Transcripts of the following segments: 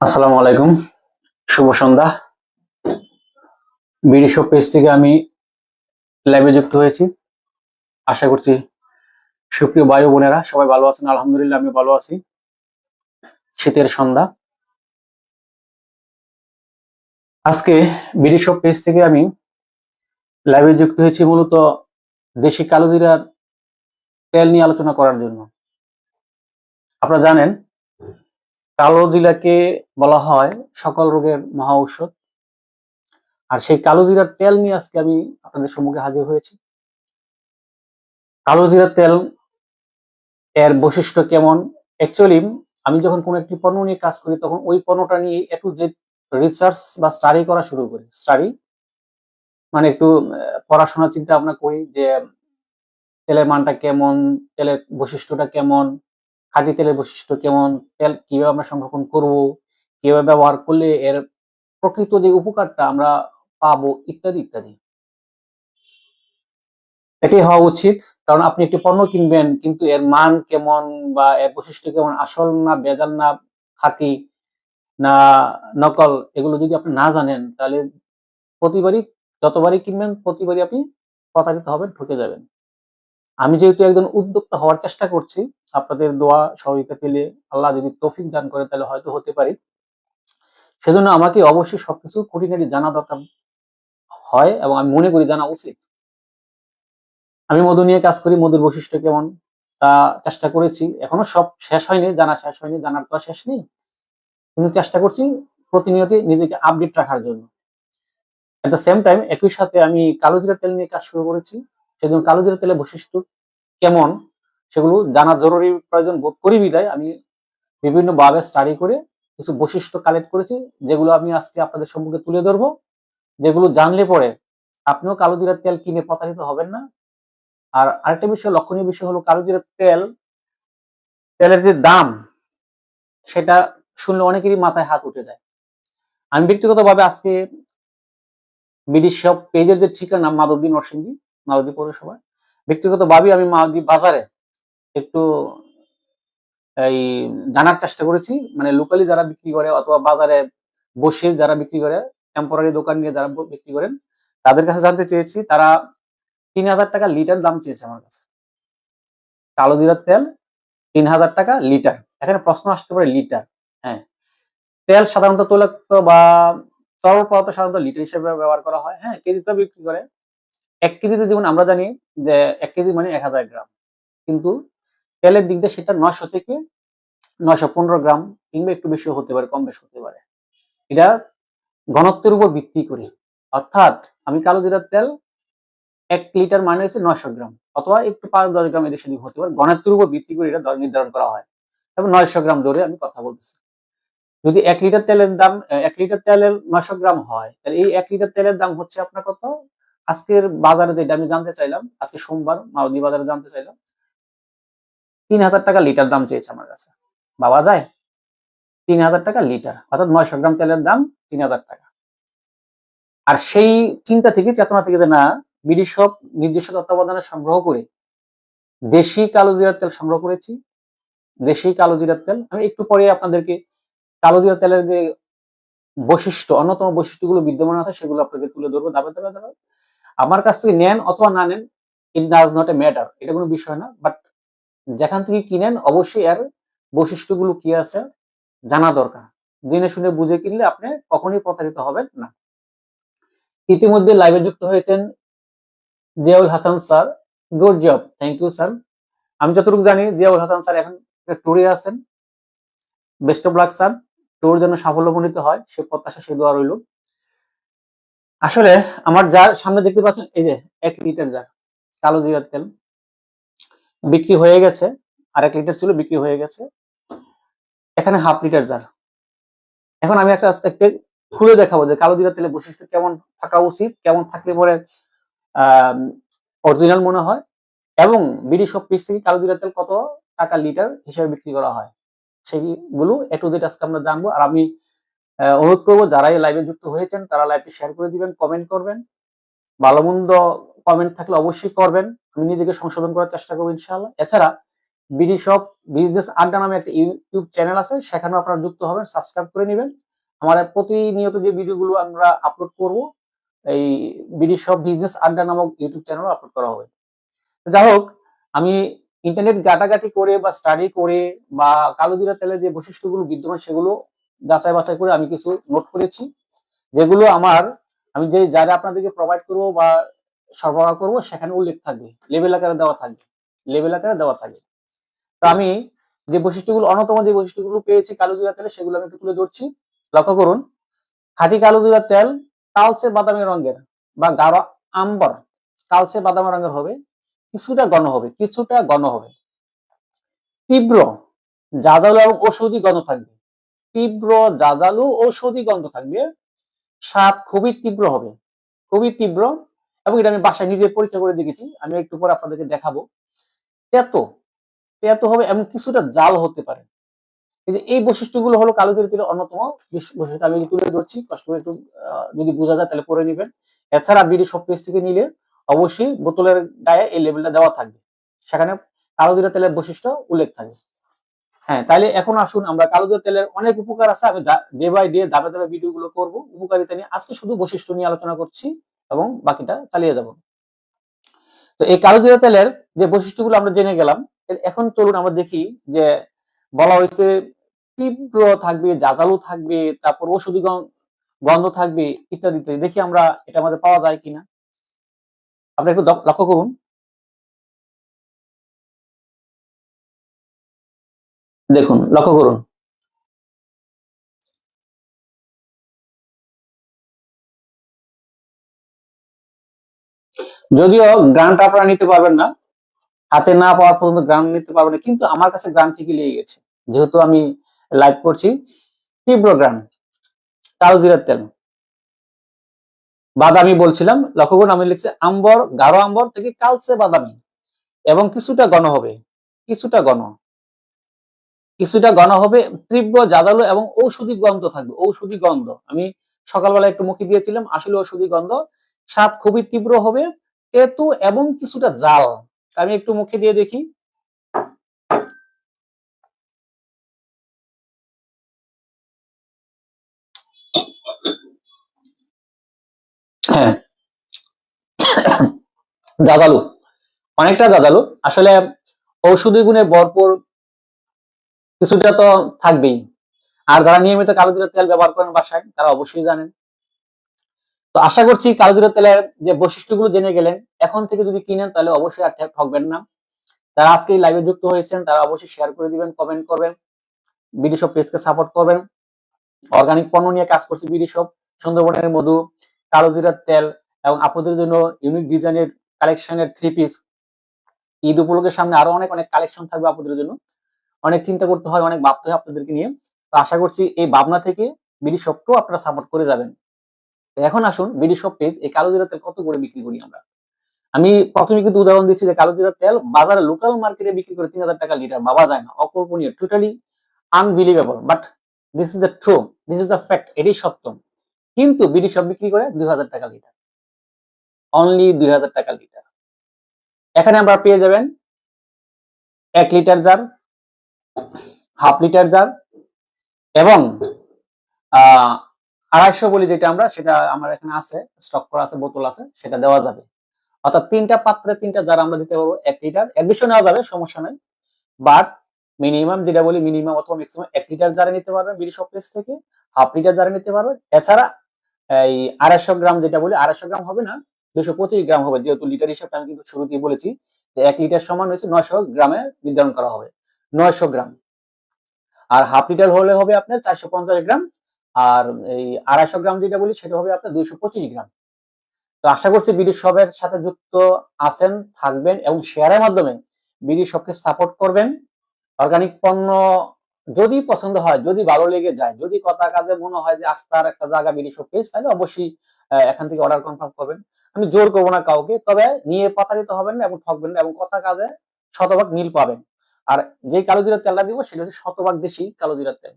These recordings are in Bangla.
আসসালামু আলাইকুম। শুভ সন্ধ্যা। বিডি শপ পেজ থেকে আমি লাইভে যুক্ত হয়েছি। আশা করছি সুপ্রিয় বায়ু বোনেরা সবাই ভালো আছেন। আলহামদুলিল্লাহ আমি ভালো আছি। শীতের সন্ধ্যা। আজকে বিডি শপ পেজ থেকে আমি লাইভে যুক্ত হয়েছি মূলত দেশি কালো জিরার তেল নিয়ে আলোচনা করার জন্য। আপনারা জানেন কালো জিরাকে বলা হয় সকল রোগের মহা ঔষধ। আর সেই কালো জিরার তেল নিয়ে আজকে আমি আপনাদের সম্মুখে হাজির হয়েছি। কালো জিরার তেল, এর বৈশিষ্ট্য কেমন? অ্যাকচুয়ালি আমি যখন কোনো একটি পণ্য নিয়ে কাজ করি, তখন ওই পণ্যটা নিয়ে একটু যে রিসার্চ বা স্টাডি করা শুরু করি। স্টাডি মানে একটু পড়াশোনা চিন্তা ভাবনা করি যে, তেলের মানটা কেমন, তেলের বৈশিষ্ট্যটা কেমন খাঁটি তেলের বৈশিষ্ট্য কেমন, তেল কীভাবে আমরা সংরক্ষণ করব, কীভাবে ব্যবহার করলে এর প্রকৃত যে উপকারটা আমরা পাবো, ইত্যাদি ইত্যাদি। এটি হওয়া উচিত। কারণ আপনি একটি পণ্য কিনবেন, কিন্তু এর মান কেমন বা এর বৈশিষ্ট্য কেমন, আসল না বেজাল না খাঁটি না নকল, এগুলো যদি আপনি না জানেন, তাহলে প্রতিবারই, যতবারই কিনবেন, প্রতিবারই আপনি প্রতারিত হবেন ঠকে যাবেন। আমি যেহেতু একজন উদ্যোক্তা হওয়ার চেষ্টা করছি, আপনাদের দোয়া সহযোগিতা পেলে আল্লাহ যদি তৌফিক দান করে, তাহলে হয়তো হতে পারি। সেজন্য আমাকে অবশ্যই সবকিছু খুঁটিনাটি জানা দরকার হয় এবং আমি মনে করি জানা উচিত। আমি মধু নিয়ে কাজ করি, মধুর বৈশিষ্ট্য কেমন তা চেষ্টা করেছি। এখনও সব শেষ হয়নি, জানা শেষ হয়নি, জানার তো শেষ নেই। কিন্তু চেষ্টা করছি প্রতিনিয়ত নিজেকে আপডেট রাখার জন্য। এট দ্য সেম টাইম একই সাথে আমি কালো জিরা তেল নিয়ে কাজ শুরু করেছি। সেজন্য কালো জিরা তেলের বৈশিষ্ট্য কেমন? সেগুলো জানা জরুরি প্রয়োজন বোধ করি বিদায়। আমি বিভিন্ন ভাবে স্টাডি করে কিছু বৈশিষ্ট্য কালেক্ট করেছি, যেগুলো আমি আজকে আপনাদের সম্মুখে তুলে ধরবো। যেগুলো জানলে পরে আপনিও কালো জিরার তেল কিনে প্রতারিত হবেন না। আর আরেকটা বিষয় লক্ষণীয় বিষয় হলো কালো জিরার তেল, তেলের যে দাম, সেটা শুনলে অনেকেরই মাথায় হাত উঠে যায়। আমি ব্যক্তিগতভাবে আজকে বিডি শপ পেজের যে ঠিকানা, মাধবদী নরসিংদী মাধবদী পৌরসভা ব্যক্তিগতভাবে আমি মাধবদী বাজারে একটু এই জানার চেষ্টা করেছি। মানে লোকালি যারা বিক্রি করে অথবা বাজারে বসে যারা বিক্রি করে টেম্পোরারি দোকান নিয়ে যারা বিক্রি করেন, তাদের কাছে জানতে চেয়েছি, তারা তিন হাজার টাকা লিটার দাম চেয়েছে আমার কাছে। কালো জিরার তেল তিন হাজার টাকা লিটার। এখানে প্রশ্ন আসতে পারে লিটার হ্যাঁ। তেল সাধারণত তৈলাক্ত বা তরল পদার্থ সাধারণত লিটার হিসেবে ব্যবহার করা হয় হ্যাঁ। কেজিতে বিক্রি করে। এক কেজিতে যেমন আমরা জানি যে এক কেজি মানে এক হাজার গ্রাম। কিন্তু তেলের দিক দিয়ে সেটা নয়শো থেকে নয়শো পনেরো গ্রাম কিংবা একটু বেশি হতে পারে, কম বেশি হতে পারে। এটা ঘনত্বের উপর ভিত্তি করে। অর্থাৎ আমি কালো জিরার তেল এক লিটার মানে হচ্ছে নয়শো গ্রাম অথবা একটু পাঁচ দশ গ্রাম এদের সেদিক হতে পারে। ঘনত্বের উপর ভিত্তি করে এটা নির্ধারণ করা হয়। এবং নয়শো গ্রাম ধরে আমি কথা বলতেছি। যদি এক লিটার তেলের দাম, এক লিটার তেলের নয়শো গ্রাম হয়, তাহলে এই এক লিটার তেলের দাম হচ্ছে আপনার কত? আজকের বাজারে যেটা আমি জানতে চাইলাম, আজকে সোমবার মাউদি বাজারে জানতে চাইলাম, তিন হাজার টাকা লিটার দাম চেয়েছে আমার কাছে। বাবা যায়, তিন হাজার টাকা লিটার, অর্থাৎ নয়শো গ্রাম তেলের দাম তিন হাজার টাকা। আর সেই চিন্তা থেকে, চেতনা থেকে যে না, বিডি সব নিজস্ব তত্ত্বাবধানে সংগ্রহ করে, দেশি কালো জিরার তেল সংগ্রহ করেছি, দেশি কালো জিরার তেল। আমি একটু পরে আপনাদেরকে কালো জিরা তেলের যে বৈশিষ্ট্য, অন্যতম বৈশিষ্ট্যগুলো বিদ্যমান আছে, সেগুলো আপনাকে তুলে ধরবো। ধাপে ধাপে ধাপে। আমার কাছ থেকে নেন অথবা না নেন it does not a matter এটা কোনো বিষয় না বাট যেখান থেকে কিনেন অবশ্যই এর বৈশিষ্ট্যগুলো কি আছে জানা দরকার। জেনে শুনে বুঝে কিনলে আপনি কখনোই প্রতারিত হবেন না। ইতিমধ্যে লাইভে যুক্ত হয়েছেন Ziaul Hasan sir. Good job thank you sir আমি যতটুকু জানি জিয়াউল হাসান স্যার এখন ট্যুরে আছেন। Best of luck sir tour যেন সাফল্যমণ্ডিত হয়, সে প্রত্যাশা, সে দোয়া রইল। আসলে আমার যার সামনে দেখতে পাচ্ছেন, এই যে এক লিটার জার, কালো জিরার তেল। বিক্রি হয়ে গেছে আর এক লিটার ছিল, বিক্রি হয়ে গেছে। এখানে হাফ লিটার জার। এখন আমি একটা একটা খুলে দেখাবো যে কালো জিরা তেলের বৈশিষ্ট্য কেমন থাকা উচিত, কেমন থাকলে পরে অরিজিনাল মনে হয়। এবং বিডি সব পিস থেকে কালো জিরা তেল কত টাকা লিটার হিসেবে বিক্রি করা হয়, সেইগুলো এ টু আজকে আমরা জানব। আর আমি অনুরোধ করব, যারা এই লাইভে যুক্ত হয়েছেন, তারা লাইভটি শেয়ার করে দিবেন কমেন্ট করবেন। ভালো মন্দ কমেন্ট থাকলে অবশ্যই করবেন। আমি নিজেকে সংশোধন করার চেষ্টা করব, ইনশাআল্লাহ। এছাড়া বিডি শপ বিজনেস আড্ডা নামে একটা ইউটিউব চ্যানেল আছে, সেখানেও আপনারা যুক্ত হবেন সাবস্ক্রাইব করে নেবেন। আমার প্রতিনিয়ত যে ভিডিওগুলো আমরা আপলোড করব, এই বিডি শপ বিজনেস আড্ডা নামক ইউটিউব চ্যানেল আপলোড করা হবে। যাই হোক, আমি ইন্টারনেট ঘাটাঘাটি করে বা স্টাডি করে বা কালোজিরা তেলের যে বৈশিষ্ট্যগুলো বিদ্যমান সেগুলো যাচাই বাছাই করে আমি কিছু নোট করেছি, যেগুলো আমার, আমি যে যারা আপনাদেরকে প্রোভাইড করব বা সরবরাহ করব, সেখানে উল্লেখ থাকবে। লেভেল আকারে দেওয়া থাকবে। লেভেল আকারে দেওয়া থাকবে। তো আমি যে বৈশিষ্ট্যগুলো, অন্যতম যে বৈশিষ্ট্যগুলো পেয়েছি কালোজিরা তেলে, সেগুলো আমি একটু তুলে ধরছি। লক্ষ্য করুন, খাঁটি কালোজিরা তেল কালচে বাদামি রঙের বা গাঢ় আম্বর কালচে বাদামি রঙের হবে, কিছুটা ঘন হবে, কিছুটা ঘন হবে। তীব্র জাজালু এবং ঔষধি গন্ধ থাকবে। তীব্র জাজালু ঔষধি গন্ধ থাকবে। স্বাদ খুবই তীব্র হবে, খুবই তীব্র এবং এটা আমি বাসায় নিজে পরীক্ষা করে দেখেছি। আমি একটু পরে আপনাদেরকে দেখাবো। তেতো তেতো হবে এবং কিছুটা জাল হতে পারে। এই বৈশিষ্ট্যগুলো হলো কালো তেলের তেলের অন্যতম বৈশিষ্ট্য। আমি তুলে ধরছি কষ্ট একটু যদি বোঝা যায় তাহলে পরে নেবেন। এছাড়া বিডি সব পেজ থেকে নিলে অবশ্যই বোতলের গায়ে এই লেবেলটা দেওয়া থাকবে। সেখানে কালো জিরা তেলের বৈশিষ্ট্য উল্লেখ থাকবে। হ্যাঁ তাহলে এখন আসুন, আমরা কালো জিরা তেলের অনেক উপকার আছে, আমি ডে বাই ডে দাবে দাবে ভিডিও গুলো করব। উপকারিতা নিয়ে আজকে শুধু বৈশিষ্ট্য নিয়ে আলোচনা করছি এবং বাকিটা চালিয়ে যাব। তো এই কালো জিরা তেলের যে বৈশিষ্ট্যগুলো আমরা জেনে গেলাম এখন চলুন আমরা দেখি যে বলা হয়েছে তীব্র থাকবে জাগালু থাকবে, তারপর ওষুধি গন- গন্ধ থাকবে ইত্যাদি দেখি আমরা এটা আমাদের পাওয়া যায় কিনা। আপনি একটু লক্ষ্য করুন। দেখুন, লক্ষ্য করুন। যদিও গ্রান্ট আপনারা নিতে পারবেন না, হাতে না পাওয়ার পর্যন্ত গ্রান্ট নিতে পারবেন না, কিন্তু আমার কাছে গেছে। যেহেতু আমি লাইভ করছি, তীব্র গ্রান্ট, কালো তেল। বাদামি বলছিলাম, লক্ষ্য করুন, আমি লিখছি আম্বর, গাঢ় আম্বর থেকে কালচে বাদামি, এবং কিছুটা ঘন হবে, কিছুটা ঘন। কিছুটা ঘন হবে, তীব্র জাদালো এবং ঔষধি গন্ধ থাকবে, ঔষধি গন্ধ। আমি সকালবেলা একটু মুখে দিয়েছিলাম, আসলে ঔষধি গন্ধ। স্বাদ খুবই তীব্র হবে, তেতু এবং কিছুটা জাল। আমি একটু মুখে দিয়ে দেখি। হ্যাঁ। জাদালু। অনেকটা জাদালু। আসলে ঔষধি গুণে ভরপুর কিছুটা তো থাকবেই। আর যারা নিয়মিত কালো জিরার তেল ব্যবহার করেন বাসায়, তারা অবশ্যই জানেন। তো আশা করছি কালো জিরার তেলের যে বৈশিষ্ট্যগুলো জেনে গেলেন, এখন থেকে যদি কিনেন, তাহলে অবশ্যই আর ঠকবেন না। যারা আজকে এই লাইভে যুক্ত হয়েছেন, তারা অবশ্যই শেয়ার করে দিবেন কমেন্ট করবেন। বিডি শপ পেজকে সাপোর্ট করবেন। অর্গানিক পণ্য নিয়ে কাজ করছি বিডি শপ সুন্দরবনের মধু, কালো জিরার তেল এবং আপনাদের জন্য ইউনিক ডিজাইনের কালেকশনের থ্রি পিস ঈদ উপলক্ষের সামনে আরও অনেক অনেক কালেকশন থাকবে আপনাদের জন্য। অনেক চিন্তা করতে হয়, অনেক ভাবতে হয় আপনাদেরকে নিয়ে। তো আশা করছি এই ভাবনা থেকে বিডি শপকেও আপনারা সাপোর্ট করে যাবেন। এখন আসুন বিডি শপ পেজ, এই কালো জিরা তেল কত করে বিক্রি করি আমরা? আমি প্রথমে কিন্তু উদাহরণ দিচ্ছি যে কালো জিরা তেল বাজারে লোকাল মার্কেটে বিক্রি করে তিন হাজার টাকা লিটার ভাবা যায় না, অকল্পনীয় totally unbelievable but this is the true this is the fact এটাই সত্য। কিন্তু বিডি শপ বিক্রি করে দুই হাজার টাকা লিটার অনলি দুই হাজার টাকা লিটার এখানে আমরা পেয়ে যাবেন এক litre jar half litre jar এবং আড়াইশো বলি যেটা আমরা, সেটা আমার এখানে আছে স্টক করা আছে, বোতল আছে, সেটা দেওয়া যাবে। অর্থাৎ তিনটা পাত্রে তিনটা জার আমরা দিতে পারব, এক লিটার। বেশি নেওয়া যাবে, সমস্যা নেই। বাট মিনিমাম যেটা বলি মিনিমাম অথবা ম্যাক্সিমাম এক লিটার জারে নিতে পারবেন বিডি শপ প্লেস থেকে, হাফ লিটার জারে নিতে পারবেন। এছাড়া এই আড়াইশো গ্রাম যেটা বলি, আড়াইশো গ্রাম হবে না, দুশো পঁচিশ গ্রাম হবে। যেহেতু লিটার হিসাবটা আমি কিন্তু শুরুতেই বলেছি যে এক লিটার সমান হয়েছে নয়শো গ্রামে নির্ধারণ করা হবে। নয়শো গ্রাম। আর হাফ লিটার হলে হবে আপনার চারশো পঞ্চাশ গ্রাম, আর এই আড়াইশো গ্রাম যেটা বলি সেটা হবে আপনার দুইশো পঁচিশ গ্রাম। তো আশা করছি বিডি শপের সাথে যুক্ত আছেন, থাকবেন এবং শেয়ারের মাধ্যমে বিডি শপকে সাপোর্ট করবেন। অর্গানিক পণ্য যদি পছন্দ হয়, যদি ভালো লেগে যায়, যদি কথা কাজে মনে হয় যে আস্থার একটা জায়গা বিডি শপ পেজ তাহলে অবশ্যই এখান থেকে অর্ডার কনফার্ম করবেন। আমি জোর করব না কাউকে, তবে নিয়ে প্রতারিত হবেন না এবং ঠকবেন না এবং কথা কাজে শতভাগ মিল পাবেন। আর যে কালো জিরার তেলটা দিব সেটা হচ্ছে শতভাগ দেশি কালো জিরার তেল।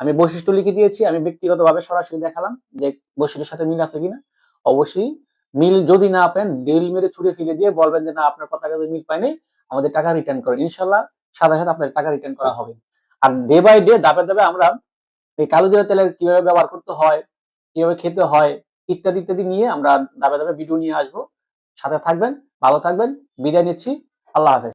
আমি বৈশিষ্ট্য লিখে দিয়েছি, আমি ব্যক্তিগতভাবে সরাসরি দেখালাম যে বৈশিষ্ট্যের সাথে মিল আছে কিনা। অবশ্যই মিল যদি না পেন ডিল মেরে ছুড়ে ফেলে দিয়ে বলবেন যে, না, আপনার কথা কাজে মিল পাইনি, আমাদের টাকা রিটার্ন করেন। ইনশাল্লাহ সাথে সাথে আপনাদের টাকা রিটার্ন করা হবে। আর ডে বাই ডে ধাপে ধাপে আমরা এই কালো জিরা তেলের কীভাবে ব্যবহার করতে হয়, কীভাবে খেতে হয়, ইত্যাদি ইত্যাদি নিয়ে আমরা ধাপে ধাপে ভিডিও নিয়ে আসব। সাথে থাকবেন, ভালো থাকবেন, বিদায় নিচ্ছি। আল্লাহ হাফেজ।